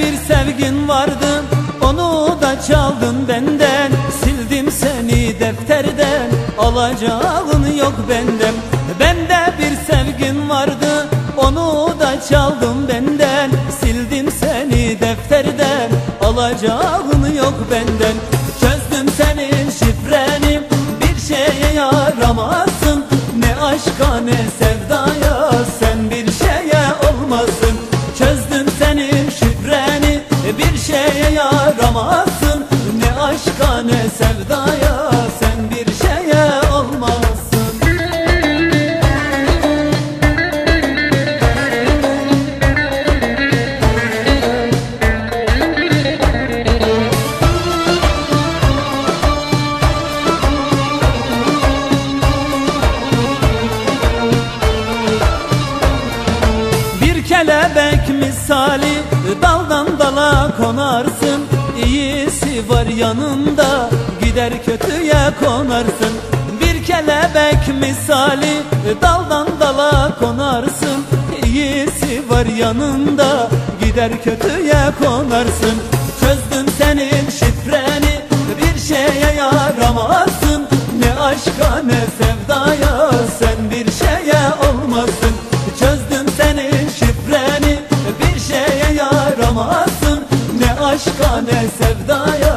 bir sevgin vardı Onu da çaldın benden. Sildim seni defterden Alacağın yok benden. Bende bir sevgin vardı Onu da çaldım benden. Sildim seni defterden Alacağın yok benden. Çözdüm senin şifreni Bir şeye yaramazsın Ne aşka ne sevdaya sen bir şeye yaramazsın Ne aşka ne sevdaya kelebek misali. Daldan dala konarsın İyisi var yanında. Gider kötüye konarsın Bir kelebek misali. Daldan dala konarsın İyisi var yanında. Gider kötüye konarsın Çözdüm senin şifreni. Bir şeye yaramazsın Ne aşka ne sevdaya aşka ne sevdaya